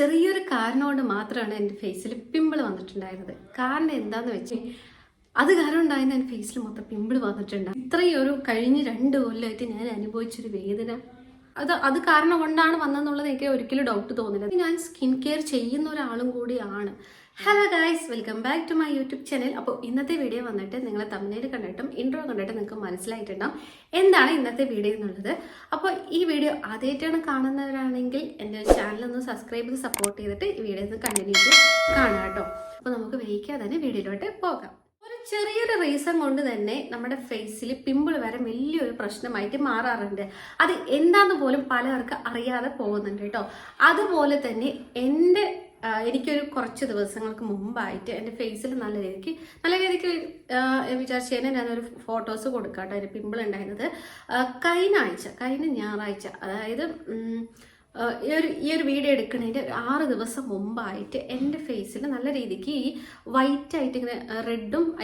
ചെറിയൊരു കാരണം മാത്രമാണ് എന്റെ ഫേസിൽ പിമ്പിൾ വന്നിട്ടുണ്ടായിരുന്നത്. കാരണം എന്താണെന്ന് വെച്ച് അത് കാരണം ഉണ്ടായിരുന്ന എന്റെ ഫേസിൽ മൊത്തം പിമ്പിൾ വന്നിട്ടുണ്ട് ഇത്രയും ഒരു കഴിഞ്ഞ രണ്ട് കൊല്ലമായിട്ട് ഞാൻ അനുഭവിച്ചൊരു വേദന. അത് അത് കാരണം കൊണ്ടാണ് വന്നതെന്നുള്ളത് എനിക്ക് ഒരിക്കലും ഡൗട്ട് തോന്നില്ല. ഞാൻ സ്കിൻ കെയർ ചെയ്യുന്ന ഒരാളും കൂടിയാണ്. Hello guys welcome back to my YouTube channel അപ്പോൾ ഇന്നത്തെ വീഡിയോ വന്നിട്ട് നിങ്ങൾ തമിഴ്നാട് കണ്ടിട്ടും ഇൻട്രോ കണ്ടിട്ട് നിങ്ങൾക്ക് മനസ്സിലായിട്ടുണ്ടാവും എന്താണ് ഇന്നത്തെ വീഡിയോ എന്നുള്ളത്. അപ്പോൾ ഈ വീഡിയോ ആദ്യമായിട്ടാണ് കാണുന്നവരാണെങ്കിൽ എന്റെ ചാനൽ ഒന്ന് സബ്സ്ക്രൈബ് ചെയ്ത് സപ്പോർട്ട് ചെയ്തിട്ട് ഈ വീഡിയോ ഒന്ന് കണ്ടിന്യൂ ചെയ്ത് കാണാം കേട്ടോ. അപ്പോൾ നമുക്ക് വൈകാതെ തന്നെ വീഡിയോയിലോട്ട് പോകാം. ചെറിയൊരു റീസൺ കൊണ്ട് തന്നെ നമ്മുടെ ഫേസിൽ പിമ്പിൾ വരെ വലിയൊരു പ്രശ്നമായിട്ട് മാറാറുണ്ട്. അത് എന്താന്ന് പോലും പലർക്ക് അറിയാതെ പോകുന്നുണ്ട് കേട്ടോ. അതുപോലെ തന്നെ എന്റെ എനിക്കൊരു കുറച്ച് ദിവസങ്ങൾക്ക് മുമ്പായിട്ട് എന്റെ ഫേസിൽ നല്ല രീതിക്ക് നല്ല രീതിക്ക് വിചാരിച്ചു കഴിഞ്ഞാൽ ഞാനൊരു ഫോട്ടോസ് കൊടുക്കാം കേട്ടോ പിമ്പിൾ ഉണ്ടായിരുന്നത്. കഴിഞ്ഞ ആഴ്ച കഴിഞ്ഞ ഞായറാഴ്ച അതായത് ഈ ഒരു ഈ ഒരു വീഡിയോ എടുക്കുന്നതിന്റെ ആറ് ദിവസം മുമ്പായിട്ട് എന്റെ ഫേസിൽ നല്ല രീതിക്ക് ഈ വൈറ്റ് ആയിട്ട് ഇങ്ങനെ റെഡും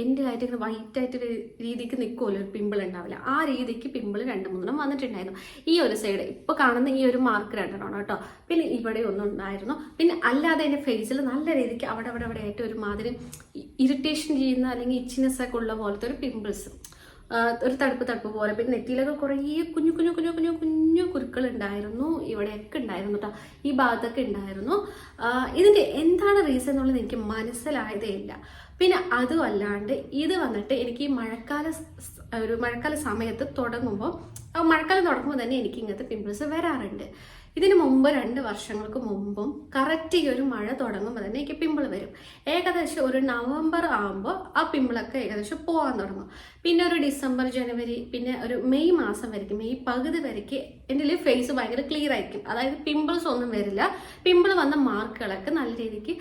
എൻഡിലായിട്ട് ഇങ്ങനെ വൈറ്റ് ആയിട്ട് രീതിക്ക് നിൽക്കുമല്ലോ ഒരു പിമ്പിൾ ഉണ്ടാവില്ല. ആ രീതിക്ക് പിമ്പിൾ രണ്ട് മൂന്നെണ്ണം വന്നിട്ടുണ്ടായിരുന്നു. ഈ ഒരു സൈഡ് ഇപ്പോൾ കാണുന്ന ഈ ഒരു മാർക്ക് രണ്ടെണ്ണം കേട്ടോ. പിന്നെ ഇവിടെ ഒന്നും ഉണ്ടായിരുന്നു. പിന്നെ അല്ലാതെ എന്റെ ഫേസിൽ നല്ല രീതിക്ക് അവിടെ അവിടെ അവിടെ ആയിട്ട് ഒരു മാതിരി ഇറിറ്റേഷൻ ചെയ്യുന്ന അല്ലെങ്കിൽ ഇച്ചിനെസ് ഒക്കെ ഉള്ള പോലത്തെ ഒരു പിമ്പിൾസ് ഒരു തടുപ്പ് തടുപ്പ് പോലെ. പിന്നെ നെറ്റിയിലൊക്കെ കുറേ കുഞ്ഞു കുഞ്ഞു കുഞ്ഞു കുഞ്ഞു കുഞ്ഞു കുരുക്കൾ ഉണ്ടായിരുന്നു. ഇവിടെയൊക്കെ ഉണ്ടായിരുന്നു കേട്ടോ. ഈ ഭാഗത്തൊക്കെ ഉണ്ടായിരുന്നു. ഇതിന്റെ എന്താണ് റീസൺ എന്നുള്ളത് എനിക്ക് മനസ്സിലായതേ ഇല്ല. പിന്നെ അതും അല്ലാണ്ട് ഇത് വന്നിട്ട് എനിക്ക് ഈ മഴക്കാല ഒരു മഴക്കാല സമയത്ത് തുടങ്ങുമ്പോൾ മഴക്കാലം തുടങ്ങുമ്പോൾ തന്നെ എനിക്ക് ഇങ്ങനത്തെ പിമ്പിൾസ് വരാറുണ്ട്. ഇതിന് മുമ്പ് രണ്ട് വർഷങ്ങൾക്ക് മുമ്പും കറക്റ്റ് ഈ ഒരു മഴ തുടങ്ങുമ്പോൾ തന്നെ എനിക്ക് പിമ്പിൾ വരും. ഏകദേശം ഒരു നവംബർ ആകുമ്പോൾ ആ പിമ്പിളൊക്കെ ഏകദേശം പോകാൻ തുടങ്ങും. പിന്നെ ഒരു ഡിസംബർ ജനുവരി പിന്നെ ഒരു മെയ് മാസം വരയ്ക്കും. മെയ് പകുതി വരയ്ക്ക് എന്റെ ഫേസ് ഭയങ്കര ക്ലിയർ ആയിരിക്കും. അതായത് പിമ്പിൾസ് ഒന്നും വരില്ല. പിമ്പിൾ വന്ന മാർക്കുകളൊക്കെ നല്ല രീതിക്ക്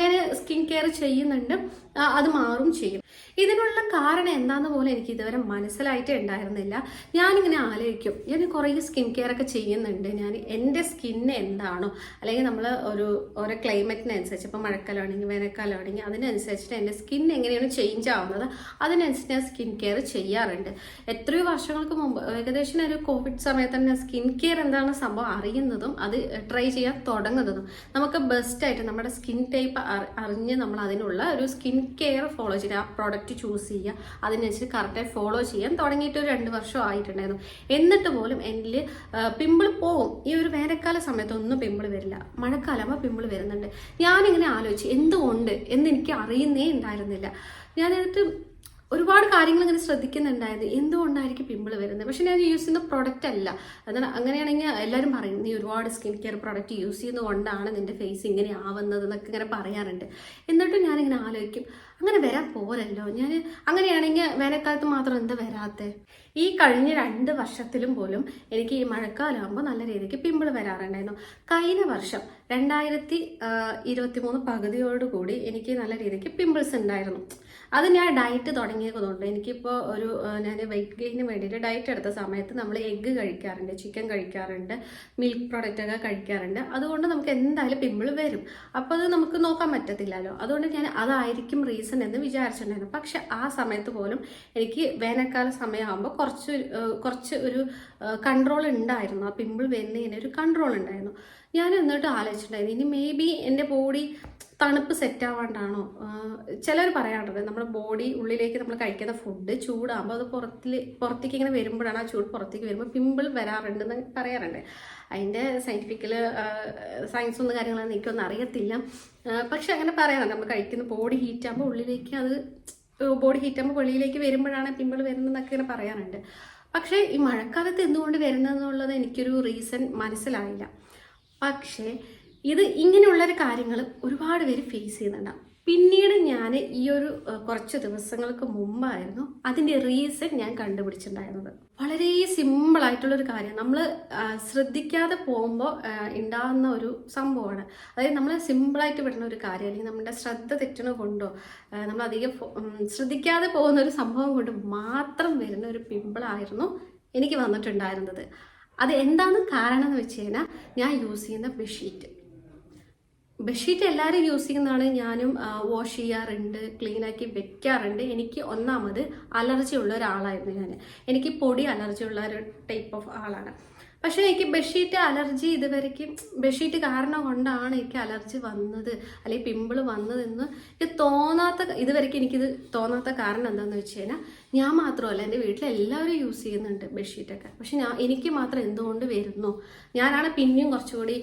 ഞാൻ സ്കിൻ കെയർ ചെയ്യുന്നുണ്ട്. അത് മാറും ചെയ്യും. ഇതിനുള്ള കാരണം എന്താന്ന് പോലും എനിക്ക് ഇതുവരെ മനസ്സിലായിട്ടേ ഉണ്ടായിരുന്നില്ല. ഞാനിങ്ങനെ ആലോചിക്കും ഞാൻ കുറേ സ്കിൻ കെയർ ഒക്കെ ചെയ്യുന്നുണ്ട്. ഞാൻ എന്റെ സ്കിന്ന് എന്താണോ അല്ലെങ്കിൽ നമ്മൾ ഒരു ഓരോ ക്ലൈമറ്റിനനുസരിച്ച് ഇപ്പോൾ മഴക്കാലമാണെങ്കിൽ വേനൽക്കാലമാണെങ്കിൽ അതിനനുസരിച്ചിട്ട് എന്റെ സ്കിൻ എങ്ങനെയാണ് ചേഞ്ച് ആവുന്നത് അതിനനുസരിച്ച് ഞാൻ സ്കിൻ കെയർ ചെയ്യാറുണ്ട്. എത്രയോ വർഷങ്ങൾക്ക് മുമ്പ് ഏകദേശം ഒരു കോവിഡ് സമയത്ത് തന്നെ സ്കിൻ കെയർ എന്താണ് സംഭവം അറിയുന്നതും അത് ട്രൈ ചെയ്യാൻ തുടങ്ങുന്നതും നമുക്ക് ബെസ്റ്റായിട്ട് നമ്മുടെ സ്കിൻ ടൈപ്പ് അറിഞ്ഞ് നമ്മൾ അതിനുള്ള ഒരു സ്കിൻ കെയർ ഫോളോ ചെയ്യുക ആ പ്രോഡക്റ്റ് ചൂസ് ചെയ്യുക. അതിനനുസരിച്ച് കറക്റ്റായി ഫോളോ ചെയ്യാൻ തുടങ്ങിയിട്ട് ഒരു രണ്ട് വർഷം ആയിട്ടുണ്ടായിരുന്നു. എന്നിട്ട് പോലും എന്നിൽ പിമ്പിൾ പോകും. ഈ ഒരു വേനൽക്കാല സമയത്ത് ഒന്നും പിമ്പിൾ വരില്ല. മഴക്കാലമാകുമ്പോൾ പിമ്പിൾ വരുന്നുണ്ട്. ഞാനിങ്ങനെ ആലോചിച്ച് എന്തുകൊണ്ട് എന്ന് എനിക്ക് അറിയുന്നേ ഉണ്ടായിരുന്നില്ല. ഞാൻ എന്നിട്ട് ഒരുപാട് കാര്യങ്ങൾ ഇങ്ങനെ ശ്രദ്ധിക്കുന്നുണ്ടായത് എന്തുകൊണ്ടായിരിക്കും പിമ്പിൾ വരുന്നത്? പക്ഷെ ഞാൻ യൂസ് ചെയ്യുന്ന പ്രോഡക്റ്റ് അല്ല. അതാണ് അങ്ങനെയാണെങ്കിൽ എല്ലാവരും പറയും നീ ഒരുപാട് സ്കിൻ കെയർ പ്രോഡക്റ്റ് യൂസ് ചെയ്യുന്നതുകൊണ്ടാണ് നിന്റെ ഫേസ് ഇങ്ങനെ ആവുന്നത് എന്നൊക്കെ ഇങ്ങനെ പറയാറുണ്ട്. എന്നിട്ടും ഞാനിങ്ങനെ ആലോചിക്കും അങ്ങനെ വരാൻ പോരല്ലോ. ഞാൻ അങ്ങനെയാണെങ്കിൽ വേനൽക്കാലത്ത് മാത്രം എന്താ വരാത്തേ? ഈ കഴിഞ്ഞ രണ്ട് വർഷത്തിലും പോലും എനിക്ക് ഈ മഴക്കാലമാകുമ്പോൾ നല്ല രീതിക്ക് പിമ്പിൾ വരാറുണ്ടായിരുന്നു. കഴിഞ്ഞ വർഷം രണ്ടായിരത്തി ഇരുപത്തി മൂന്ന് പകുതിയോടുകൂടി എനിക്ക് നല്ല രീതിക്ക് പിമ്പിൾസ് ഉണ്ടായിരുന്നു. അത് ഞാൻ ഡയറ്റ് തുടങ്ങിയതുകൊണ്ട് എനിക്കിപ്പോൾ ഒരു ഞാൻ വെയിറ്റ് ഗെയിന് വേണ്ടിയിട്ട് ഡയറ്റ് എടുത്ത സമയത്ത് നമ്മൾ എഗ്ഗ് കഴിക്കാറുണ്ട് ചിക്കൻ കഴിക്കാറുണ്ട് മിൽക്ക് പ്രോഡക്റ്റ് ഒക്കെ കഴിക്കാറുണ്ട്. അതുകൊണ്ട് നമുക്ക് എന്തായാലും പിമ്പിൾ വരും. അപ്പോൾ അത് നമുക്ക് നോക്കാൻ പറ്റത്തില്ലല്ലോ. അതുകൊണ്ട് ഞാൻ അതായിരിക്കും റീസൺ എന്ന് വിചാരിച്ചിട്ടുണ്ടായിരുന്നു. പക്ഷെ ആ സമയത്ത് പോലും എനിക്ക് വേനൽക്കാല സമയമാകുമ്പോൾ കുറച്ച് കുറച്ച് ഒരു കൺട്രോൾ ഉണ്ടായിരുന്നു. ആ പിമ്പിൾ വരുന്നതിന് ഒരു കൺട്രോൾ ഉണ്ടായിരുന്നു. ഞാൻ എന്നിട്ട് ആലോചിച്ചിട്ടുണ്ടായിരുന്നു. ഇനി മേ ബി എന്റെ ബോഡി തണുപ്പ് സെറ്റ് ആവാണ്ടാണോ? ചിലർ പറയാറുണ്ട് നമ്മുടെ ബോഡി ഉള്ളിലേക്ക് നമ്മൾ കഴിക്കുന്ന ഫുഡ് ചൂടാകുമ്പോൾ അത് പുറത്തിൽ പുറത്തേക്ക് ഇങ്ങനെ വരുമ്പോഴാണ് ആ ചൂട് പുറത്തേക്ക് വരുമ്പോൾ പിമ്പിൾ വരാറുണ്ടെന്ന് പറയാറുണ്ട്. അതിന്റെ സയന്റിഫിക്കൽ സയൻസ് ഒന്നും കാര്യങ്ങളൊന്നും എനിക്കൊന്നും അറിയത്തില്ല. പക്ഷെ അങ്ങനെ പറയാറുണ്ട്. നമ്മൾ കഴിക്കുന്ന ബോഡി ഹീറ്റ് ആകുമ്പോൾ ഉള്ളിലേക്ക് അത് ബോഡി ഹീറ്റ് ആകുമ്പോൾ വെളിയിലേക്ക് വരുമ്പോഴാണ് പിമ്പിൾ വരുന്നതെന്നൊക്കെ ഇങ്ങനെ പറയാറുണ്ട്. പക്ഷേ ഈ മഴക്കാലത്ത് എന്തുകൊണ്ട് വരുന്നതെന്നുള്ളത് എനിക്കൊരു റീസൺ മനസ്സിലായില്ല. പക്ഷേ ഇത് ഇങ്ങനെയുള്ളൊരു കാര്യങ്ങൾ ഒരുപാട് പേര് ഫേസ് ചെയ്യുന്നുണ്ടാവും പിന്നീട് ഞാൻ ഈ ഒരു കുറച്ച് ദിവസങ്ങൾക്ക് മുമ്പായിരുന്നു അതിന്റെ റീസൺ ഞാൻ കണ്ടുപിടിച്ചിട്ടുണ്ടായിരുന്നത്. വളരെ സിമ്പിളായിട്ടുള്ളൊരു കാര്യം. നമ്മൾ ശ്രദ്ധിക്കാതെ പോകുമ്പോൾ ഉണ്ടാകുന്ന ഒരു സംഭവമാണ്. അതായത് നമ്മൾ സിമ്പിളായിട്ട് വിടുന്ന ഒരു കാര്യം അല്ലെങ്കിൽ നമ്മുടെ ശ്രദ്ധ തെറ്റണ കൊണ്ടോ നമ്മൾ അധികം ശ്രദ്ധിക്കാതെ പോകുന്ന ഒരു സംഭവം കൊണ്ട് മാത്രം വരുന്ന ഒരു പിമ്പിളായിരുന്നു എനിക്ക് വന്നിട്ടുണ്ടായിരുന്നത്. അത് എന്താണ് കാരണം എന്ന് വെച്ച് കഴിഞ്ഞാൽ ഞാൻ യൂസ് ചെയ്യുന്ന ബെഡ്ഷീറ്റ് ബെഡ്ഷീറ്റ് എല്ലാവരും യൂസ് ചെയ്യുന്നതാണ്. ഞാനും വാഷ് ചെയ്യാറുണ്ട് ക്ലീനാക്കി വെക്കാറുണ്ട്. എനിക്ക് ഒന്നാമത് അലർജി ഉള്ള ഒരാളായിരുന്നു ഞാൻ എനിക്ക് പൊടി അലർജി ഉള്ള ഒരു ടൈപ്പ് ഓഫ് ആളാണ്. പക്ഷേ എനിക്ക് ബെഡ്ഷീറ്റ് അലർജി ഇതുവരെക്കും ബെഡ്ഷീറ്റ് കാരണം കൊണ്ടാണ് എനിക്ക് അലർജി വന്നത് അല്ലെങ്കിൽ പിമ്പിൾ വന്നതെന്ന് എനിക്ക് തോന്നാത്ത ഇതുവരെയ്ക്കും എനിക്കിത് തോന്നാത്ത കാരണം എന്താണെന്ന് വെച്ച് കഴിഞ്ഞാൽ ഞാൻ മാത്രമല്ല എന്റെ വീട്ടിൽ എല്ലാവരും യൂസ് ചെയ്യുന്നുണ്ട് ബെഡ്ഷീറ്റൊക്കെ. പക്ഷെ ഞാൻ എനിക്ക് മാത്രം എന്തുകൊണ്ട് വരുന്നു? ഞാനാണ് പിന്നെയും കുറച്ചുകൂടി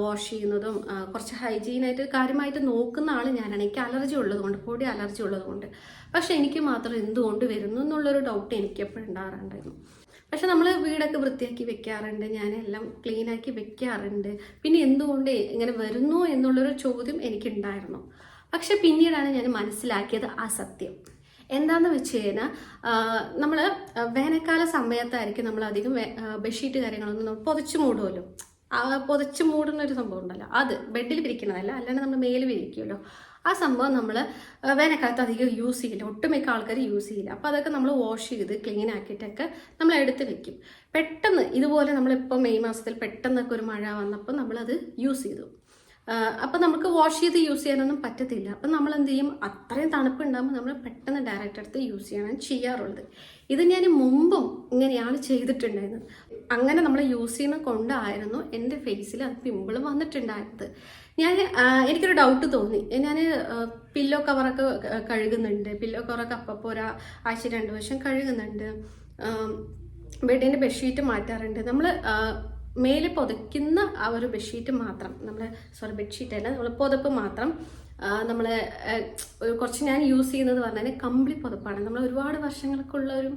വാഷ് ചെയ്യുന്നതും കുറച്ച് ഹൈജീനായിട്ട് കാര്യമായിട്ട് നോക്കുന്ന ആൾ ഞാനാണ്. എനിക്ക് അലർജി ഉള്ളതുകൊണ്ട് പൊടി അലർജി ഉള്ളതുകൊണ്ട്. പക്ഷെ എനിക്ക് മാത്രം എന്തുകൊണ്ട് വരുന്നു എന്നുള്ളൊരു ഡൗട്ട് എനിക്ക് എപ്പോഴും ഉണ്ടാകാറുണ്ടായിരുന്നു. പക്ഷെ നമ്മൾ വീടൊക്കെ വൃത്തിയാക്കി വെക്കാറുണ്ട് ഞാനെല്ലാം ക്ലീൻ ആക്കി വെക്കാറുണ്ട്. പിന്നെ എന്തുകൊണ്ട് ഇങ്ങനെ വരുന്നു എന്നുള്ളൊരു ചോദ്യം എനിക്കുണ്ടായിരുന്നു. പക്ഷെ പിന്നീടാണ് ഞാൻ മനസ്സിലാക്കിയത് ആ സത്യം. എന്താന്ന് വെച്ച് കഴിഞ്ഞാൽ നമ്മൾ വേനൽക്കാല സമയത്തായിരിക്കും നമ്മൾ അധികം ബെഡ്ഷീറ്റ് കാര്യങ്ങളൊന്നും നമ്മൾ പുതച്ച് മൂടുമല്ലോ പുതച്ച് മൂടുന്ന ഒരു സംഭവം ഉണ്ടല്ലോ. അത് ബെഡിൽ വിരിക്കണതല്ല അല്ലാണ്ട് നമ്മൾ മേൽ വിരിക്കുമല്ലോ ആ സംഭവം നമ്മൾ വേനൽക്കാലത്ത് അധികം യൂസ് ചെയ്യില്ല. ഒട്ടുമിക്ക ആൾക്കാർ യൂസ് ചെയ്യില്ല. അപ്പോൾ അതൊക്കെ നമ്മൾ വാഷ് ചെയ്ത് ക്ലീൻ ആക്കിയിട്ടൊക്കെ നമ്മൾ എടുത്ത് വെക്കും. പെട്ടെന്ന് ഇതുപോലെ നമ്മളിപ്പോൾ മെയ് മാസത്തിൽ പെട്ടെന്നൊക്കെ ഒരു മഴ വന്നപ്പോൾ നമ്മളത് യൂസ് ചെയ്തു. അപ്പം നമുക്ക് വാഷ് ചെയ്ത് യൂസ് ചെയ്യാനൊന്നും പറ്റത്തില്ല. അപ്പം നമ്മൾ എന്ത് ചെയ്യും? അത്രയും തണുപ്പ് ഉണ്ടാകുമ്പോൾ നമ്മൾ പെട്ടെന്ന് ഡയറക്റ്റ് എടുത്ത് യൂസ് ചെയ്യാനാണ് ചെയ്യാറുള്ളത്. ഇത് ഞാൻ മുമ്പും ഇങ്ങനെയാണ് ചെയ്തിട്ടുണ്ടായിരുന്നത്. അങ്ങനെ നമ്മൾ യൂസ് ചെയ്യുന്ന കൊണ്ടായിരുന്നു എന്റെ ഫേസിൽ അത് പിമ്പിൾ വന്നിട്ടുണ്ടായിരുന്നത് ഞാൻ എനിക്കൊരു ഡൗട്ട് തോന്നി. ഞാൻ പില്ലോ കവറൊക്കെ കഴുകുന്നുണ്ട്. പില്ലോ കവറൊക്കെ അപ്പൊ ഒരു ആഴ്ച രണ്ട് വർഷം കഴുകുന്നുണ്ട്. ബെഡിന്റെ ബെഡ്ഷീറ്റ് മാറ്റാറുണ്ട്. നമ്മൾ മേലെ പുതയ്ക്കുന്ന ആ ഒരു ബെഡ്ഷീറ്റ് മാത്രം നമ്മുടെ സോറി ബെഡ്ഷീറ്റ് അല്ല നമ്മൾ പുതപ്പ് മാത്രം നമ്മൾ കുറച്ച് ഞാൻ യൂസ് ചെയ്യുന്നത് പറഞ്ഞാൽ കമ്പിളി പുതപ്പാണ്. നമ്മൾ ഒരുപാട് വർഷങ്ങൾക്കുള്ള ഒരു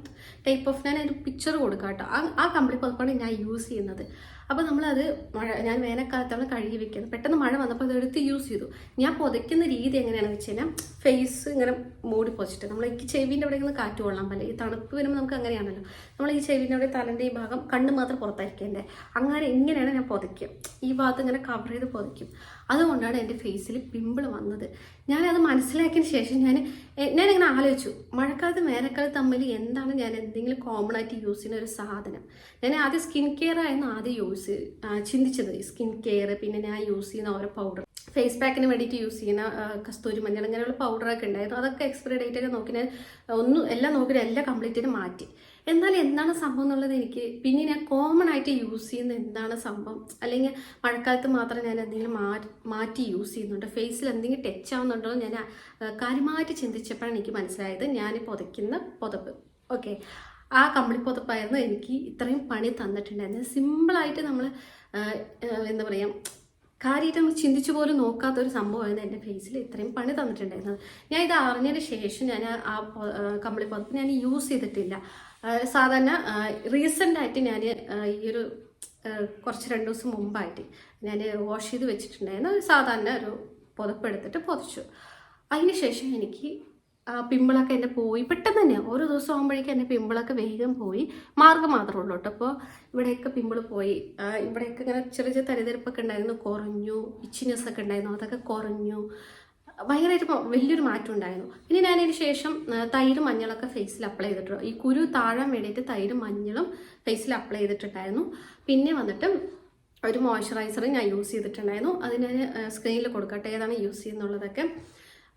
ടൈപ്പ് ഓഫ് ഞാൻ ഒരു പിക്ചർ കൊടുക്കാം കേട്ടോ. ആ ആ കമ്പിളി പുതപ്പാണ് ഞാൻ യൂസ് ചെയ്യുന്നത്. അപ്പോൾ നമ്മളത് മഴ ഞാൻ വേനൽക്കാലത്താണ് കഴുകി വെക്കുന്നത് പെട്ടെന്ന് മഴ വന്നപ്പോൾ അതെടുത്ത് യൂസ് ചെയ്തു. ഞാൻ പുതയ്ക്കുന്ന രീതി എങ്ങനെയാണെന്ന് വെച്ച് കഴിഞ്ഞാൽ ഫേസ് ഇങ്ങനെ മൂടി പൊച്ചിട്ട് നമ്മൾ ഈ ചെവിന്റെ അവിടെ ഇങ്ങനെ കാറ്റ് കൊള്ളാൻ പറ്റില്ല. ഈ തണുപ്പ് വരുമ്പോൾ നമുക്ക് അങ്ങനെയാണല്ലോ. നമ്മൾ ഈ ചെവിന്റെ അവിടെ തലന്റെ ഈ ഭാഗം കണ്ണ് മാത്രം പുറത്തായിരിക്കേണ്ടേ. അങ്ങനെ ഇങ്ങനെയാണ് ഞാൻ പുതയ്ക്കുക? ഈ ഭാഗത്ത് ഇങ്ങനെ കവർ ചെയ്ത് പുതയ്ക്കും. അതുകൊണ്ടാണ് എന്റെ ഫേസിൽ പിമ്പിൾ വന്നത്. ഞാനത് മനസ്സിലാക്കിയ ശേഷം ഞാൻ ഞാനിങ്ങനെ ആലോചിച്ചു മഴക്കാലത്ത് വേനൽക്കാലത്ത് തമ്മിൽ എന്താണ് ഞാൻ എന്തെങ്കിലും കോമൺ ആയിട്ട് യൂസ് ചെയ്യുന്ന ഒരു സാധനം? ഞാൻ ആദ്യം സ്കിൻ കെയർ ആയിരുന്നു ആദ്യം യൂസ് ചിന്തിച്ചത്. സ്കിൻ കെയർ പിന്നെ ഞാൻ യൂസ് ചെയ്യുന്ന ഓരോ പൗഡർ ഫേസ് പാക്കിന് വേണ്ടിയിട്ട് യൂസ് ചെയ്യുന്ന കസ്തൂരി മഞ്ഞൾ അങ്ങനെയുള്ള പൗഡറൊക്കെ ഉണ്ടായിരുന്നു. അതൊക്കെ എക്സ്പയറി ഡേറ്റ് ഒക്കെ നോക്കി ഞാൻ ഒന്നും എല്ലാം നോക്കി എല്ലാം കംപ്ലീറ്റ് മാറ്റി. എന്നാൽ എന്താണ് സംഭവം എന്നുള്ളത് എനിക്ക് പിന്നെ ഞാൻ കോമൺ ആയിട്ട് യൂസ് ചെയ്യുന്ന എന്താണ് സംഭവം? അല്ലെങ്കിൽ മഴക്കാലത്ത് മാത്രം ഞാൻ എന്തെങ്കിലും മാറ്റി യൂസ് ചെയ്യുന്നുണ്ട്? ഫേസിൽ എന്തെങ്കിലും ടച്ച് ആവുന്നുണ്ടോ ഞാൻ കാര്യമായിട്ട് ചിന്തിച്ചപ്പോഴാണ് എനിക്ക് മനസ്സിലായത് ഞാൻ പുതയ്ക്കുന്ന പുതപ്പ്. ഓക്കെ ആ കമ്പിളി പുതപ്പായിരുന്നു എനിക്ക് ഇത്രയും പണി തന്നിട്ടുണ്ടായിരുന്നത്. സിമ്പിളായിട്ട് നമ്മൾ എന്താ പറയുക കാര്യമായിട്ട് നമ്മൾ ചിന്തിച്ചു പോലും നോക്കാത്ത ഒരു സംഭവമായിരുന്നു എന്റെ ഫേസിൽ ഇത്രയും പണി തന്നിട്ടുണ്ടായിരുന്നത്. ഞാൻ ഇത് അറിഞ്ഞതിന് ശേഷം ഞാൻ ആ കമ്പിളി പുതപ്പ് ഞാൻ യൂസ് ചെയ്തിട്ടില്ല. സാധാരണ റീസെന്റായിട്ട് ഞാൻ ഈ ഒരു കുറച്ച് രണ്ട് ദിവസം മുമ്പായിട്ട് ഞാൻ വാഷ് ചെയ്ത് വെച്ചിട്ടുണ്ടായിരുന്നു സാധാരണ ഒരു പുതപ്പെടുത്തിട്ട് പൊതിച്ചു പുതച്ചു. അതിന് ശേഷം എനിക്ക് പിമ്പിളൊക്കെ എന്റെ പോയി. പെട്ടെന്ന് തന്നെ ഓരോ ദിവസം ആകുമ്പോഴേക്കും എന്റെ പിമ്പിളൊക്കെ വേഗം പോയി. മാർഗം മാത്രമേ ഉള്ളൂ കേട്ടോ. അപ്പോൾ ഇവിടെയൊക്കെ പിമ്പിൾ പോയി. ഇവിടെയൊക്കെ ഇങ്ങനെ ചെറിയ ചെറിയ തരിതരിപ്പൊക്കെ ഉണ്ടായിരുന്നു. കുറഞ്ഞു. ഇച്ചിനെസ് ഒക്കെ ഉണ്ടായിരുന്നു. അതൊക്കെ കുറഞ്ഞു. ഭയങ്കരമായിട്ട് വലിയൊരു മാറ്റം ഉണ്ടായിരുന്നു. പിന്നെ ഞാൻ ശേഷം തൈര് തൈരും മഞ്ഞളൊക്കെ ഫേസിൽ അപ്ലൈ ചെയ്തിട്ടുണ്ട്. ഈ കുരു താഴാൻ വേണ്ടിയിട്ട് തൈരും മഞ്ഞളും ഫേസിൽ അപ്ലൈ ചെയ്തിട്ടുണ്ടായിരുന്നു. പിന്നെ വന്നിട്ട് ഒരു മോയ്സ്ചറൈസർ ഞാൻ യൂസ് ചെയ്തിട്ടുണ്ടായിരുന്നു. അതിന് സ്ക്രീനിൽ കൊടുക്കട്ടെ ഏതാണ് യൂസ് ചെയ്യുന്നുള്ളതൊക്കെ.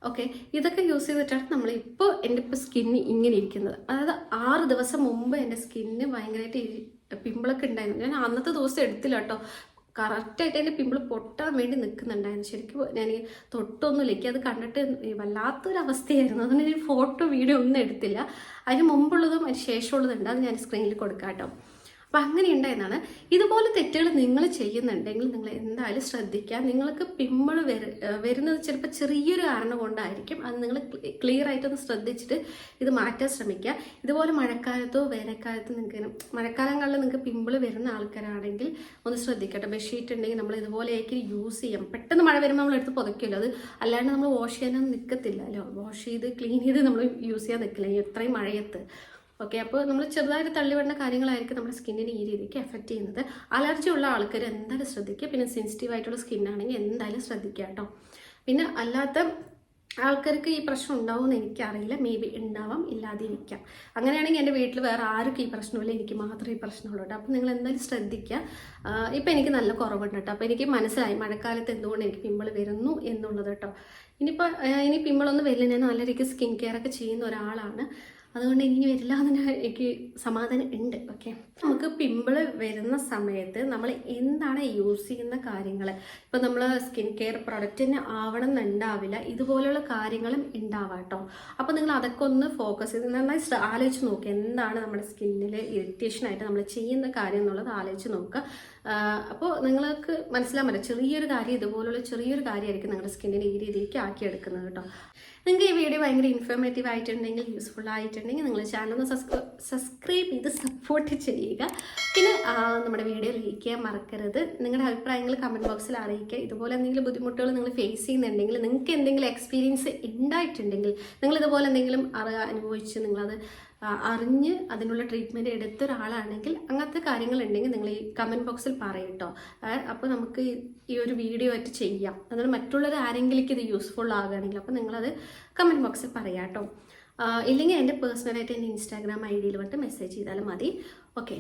ഓക്കെ? ഇതൊക്കെ യൂസ് ചെയ്തിട്ടാണ് നമ്മൾ ഇപ്പോൾ എന്റെ ഇപ്പോൾ സ്കിന്ന് ഇങ്ങനെ ഇരിക്കുന്നത്. അതായത് ആറ് ദിവസം മുമ്പ് എന്റെ സ്കിന്ന് ഭയങ്കരമായിട്ട് പിമ്പിളൊക്കെ ഉണ്ടായിരുന്നു. ഞാൻ അന്നത്തെ ദിവസം എടുത്തില്ല കേട്ടോ. കറക്റ്റായിട്ട് എന്റെ പിമ്പിൾ പൊട്ടാൻ വേണ്ടി നിൽക്കുന്നുണ്ടായിരുന്നു ശരിക്കും ഞാൻ തൊട്ടൊന്നുമില്ല. എനിക്ക് അത് കണ്ടിട്ട് വല്ലാത്തൊരവസ്ഥയായിരുന്നു. അതുകൊണ്ട് ഞാൻ ഫോട്ടോ വീഡിയോ ഒന്നും എടുത്തില്ല. അതിന് മുമ്പുള്ളതും അതിന് ശേഷമുള്ളതുണ്ട് അത് ഞാൻ സ്ക്രീനിൽ കൊടുക്കാം കേട്ടോ. അപ്പം അങ്ങനെ ഉണ്ടായതാണ് ഇതുപോലെ തെറ്റുകൾ നിങ്ങൾ ചെയ്യുന്നുണ്ടെങ്കിൽ നിങ്ങൾ എന്തായാലും ശ്രദ്ധിക്കുക. നിങ്ങൾക്ക് പിമ്പിൾ വര വരുന്നത് ചിലപ്പോൾ ചെറിയൊരു കാരണം കൊണ്ടായിരിക്കും. അത് നിങ്ങൾ ക്ലിയർ ആയിട്ടൊന്ന് ശ്രദ്ധിച്ചിട്ട് ഇത് മാറ്റാൻ ശ്രമിക്കുക. ഇതുപോലെ മഴക്കാലത്തോ വേനൽക്കാലത്തോ നിങ്ങൾക്ക് മഴക്കാലങ്ങളിൽ നിങ്ങൾക്ക് പിമ്പിൾ വരുന്ന ആൾക്കാരാണെങ്കിൽ ഒന്ന് ശ്രദ്ധിക്കട്ടെ. ബെഡ്ഷീറ്റ് ഉണ്ടെങ്കിൽ നമ്മൾ ഇതുപോലെയൊക്കെ യൂസ് ചെയ്യാം. പെട്ടെന്ന് മഴ വരുമ്പോൾ നമ്മൾ എടുത്ത് പുതയ്ക്കുമല്ലോ. അത് അല്ലാണ്ട് നമ്മൾ വാഷ് ചെയ്യാനൊന്നും നിൽക്കത്തില്ല അല്ലോ. വാഷ് ചെയ്ത് ക്ലീൻ ചെയ്ത് നമ്മൾ യൂസ് ചെയ്യാൻ നിൽക്കില്ല. എത്രയും മഴയത്ത്. ഓക്കെ അപ്പോൾ നമ്മൾ ചെറുതായിട്ട് തള്ളി വരുന്ന കാര്യങ്ങളായിരിക്കും നമ്മുടെ സ്കിന്നിനെ ഈ രീതിക്ക് എഫക്റ്റ് ചെയ്യുന്നത്. അലർജി ഉള്ള ആൾക്കാർ എന്തായാലും ശ്രദ്ധിക്കുക. പിന്നെ സെൻസിറ്റീവ് ആയിട്ടുള്ള സ്കിന്നാണെങ്കിൽ എന്തായാലും ശ്രദ്ധിക്കുക കേട്ടോ. പിന്നെ അല്ലാത്ത ആൾക്കാർക്ക് ഈ പ്രശ്നം ഉണ്ടാവുമെന്ന് എനിക്കറിയില്ല. മേ ബി ഉണ്ടാവാം ഇല്ലാതിരിക്കാം. അങ്ങനെയാണെങ്കിൽ എന്റെ വീട്ടിൽ വേറെ ആർക്കും ഈ പ്രശ്നമില്ല. എനിക്ക് മാത്രമേ ഈ പ്രശ്നമുള്ളൂ കേട്ടോ. അപ്പോൾ നിങ്ങൾ എന്തായാലും ശ്രദ്ധിക്കുക. ഇപ്പം എനിക്ക് നല്ല കുറവുണ്ട് കേട്ടോ. അപ്പോൾ എനിക്ക് മനസ്സിലായി മഴക്കാലത്ത് എന്തുകൊണ്ട് എനിക്ക് പിമ്പിൾ വരുന്നു എന്നുള്ളത് കേട്ടോ. ഇനിയിപ്പോൾ ഇനി പിമ്പിളൊന്നും വരില്ല. ഞാൻ നല്ല രീതിക്ക് സ്കിൻ കെയർ ഒക്കെ ചെയ്യുന്ന ഒരാളാണ്. അതുകൊണ്ട് ഇനി വരില്ല എന്ന് എനിക്ക് സമാധാനം ഉണ്ട് ഓക്കെ നമുക്ക് പിമ്പിൾ വരുന്ന സമയത്ത് നമ്മൾ എന്താണ് യൂസ് ചെയ്യുന്ന കാര്യങ്ങൾ ഇപ്പം നമ്മൾ സ്കിൻ കെയർ പ്രൊഡക്റ്റ് തന്നെ ആവണം എന്നുണ്ടാവില്ല ഇതുപോലുള്ള കാര്യങ്ങളും ഉണ്ടാവാട്ടോ അപ്പോൾ നിങ്ങൾ അതൊക്കെ ഒന്ന് ഫോക്കസ് ചെയ്ത് നന്നായി ആലോചിച്ച് നോക്കുക എന്താണ് നമ്മുടെ സ്കിന്നിൽ ഇറിറ്റേഷനായിട്ട് നമ്മൾ ചെയ്യുന്ന കാര്യം എന്നുള്ളത് ആലോചിച്ച് നോക്കുക അപ്പോൾ നിങ്ങൾക്ക് മനസ്സിലാൻ പറ്റും ചെറിയൊരു കാര്യം ഇതുപോലുള്ള ചെറിയൊരു കാര്യമായിരിക്കും നിങ്ങളുടെ സ്കിന്നിനെ ഈ രീതിയിലേക്ക് ആക്കിയെടുക്കുന്നത് കേട്ടോ. നിങ്ങൾക്ക് ഈ വീഡിയോ ഭയങ്കര ഇൻഫോർമേറ്റീവ് ആയിട്ടുണ്ടെങ്കിൽ യൂസ്ഫുൾ ആയിട്ടുണ്ടെങ്കിൽ നിങ്ങൾ ചാനൽ ഒന്ന് സബ്സ്ക്രൈബ് ചെയ്ത് സപ്പോർട്ട് ചെയ്യുക. പിന്നെ നമ്മുടെ വീഡിയോ ലൈക്ക് ചെയ്യാൻ മറക്കരുത്. നിങ്ങളുടെ അഭിപ്രായങ്ങൾ കമന്റ് ബോക്സിൽ അറിയിക്കുക. ഇതുപോലെ എന്തെങ്കിലും ബുദ്ധിമുട്ടുകൾ നിങ്ങൾ ഫേസ് ചെയ്യുന്നുണ്ടെങ്കിൽ നിങ്ങൾക്ക് എന്തെങ്കിലും എക്സ്പീരിയൻസ് ഉണ്ടായിട്ടുണ്ടെങ്കിൽ നിങ്ങൾ ഇതുപോലെ എന്തെങ്കിലും അറിയാൻ അനുഭവിച്ച് നിങ്ങളത് അറിഞ്ഞ് അതിനുള്ള ട്രീറ്റ്മെന്റ് എടുത്ത ഒരാളാണെങ്കിൽ അങ്ങനത്തെ കാര്യങ്ങൾ ഉണ്ടെങ്കിൽ നിങ്ങൾ ഈ കമന്റ് ബോക്സിൽ പറയട്ടോ അപ്പോൾ നമുക്ക് ഈ- ഒരു വീഡിയോ ആയിട്ട് ചെയ്യാം. അതുകൊണ്ട് മറ്റുള്ളവർ ആരെങ്കിലും ഇത് യൂസ്ഫുൾ ആകുകയാണെങ്കിൽ അപ്പോൾ നിങ്ങളത് കമന്റ് ബോക്സിൽ പറയാം കേട്ടോ ഇല്ലെങ്കിൽ എന്റെ പേഴ്സണലായിട്ട് എന്റെ ഇൻസ്റ്റാഗ്രാം ഐ ഡിയിൽ വന്നിട്ട് മെസ്സേജ് ചെയ്താലും മതി. ഓക്കെ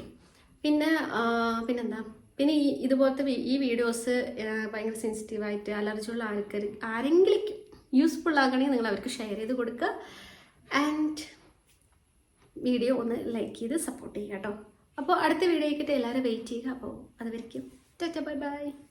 പിന്നെ പിന്നെന്താ? പിന്നെ ഈ ഇതുപോലത്തെ ഈ വീഡിയോസ് ഭയങ്കര സെൻസിറ്റീവായിട്ട് അലർജിയുള്ള ആൾക്കാർ ആരെങ്കിലും യൂസ്ഫുൾ ആകണമെങ്കിൽ നിങ്ങൾ അവർക്ക് ഷെയർ ചെയ്ത് കൊടുക്കുക. ആൻഡ് വീഡിയോ ഒന്ന് ലൈക്ക് ചെയ്ത് സപ്പോർട്ട് ചെയ്യുക കേട്ടോ. അപ്പോൾ അടുത്ത വീഡിയോ ആയിക്കിട്ട് എല്ലാവരും വെയിറ്റ് ചെയ്യുക. അപ്പോൾ അത് വരയ്ക്കും ബൈ ബൈ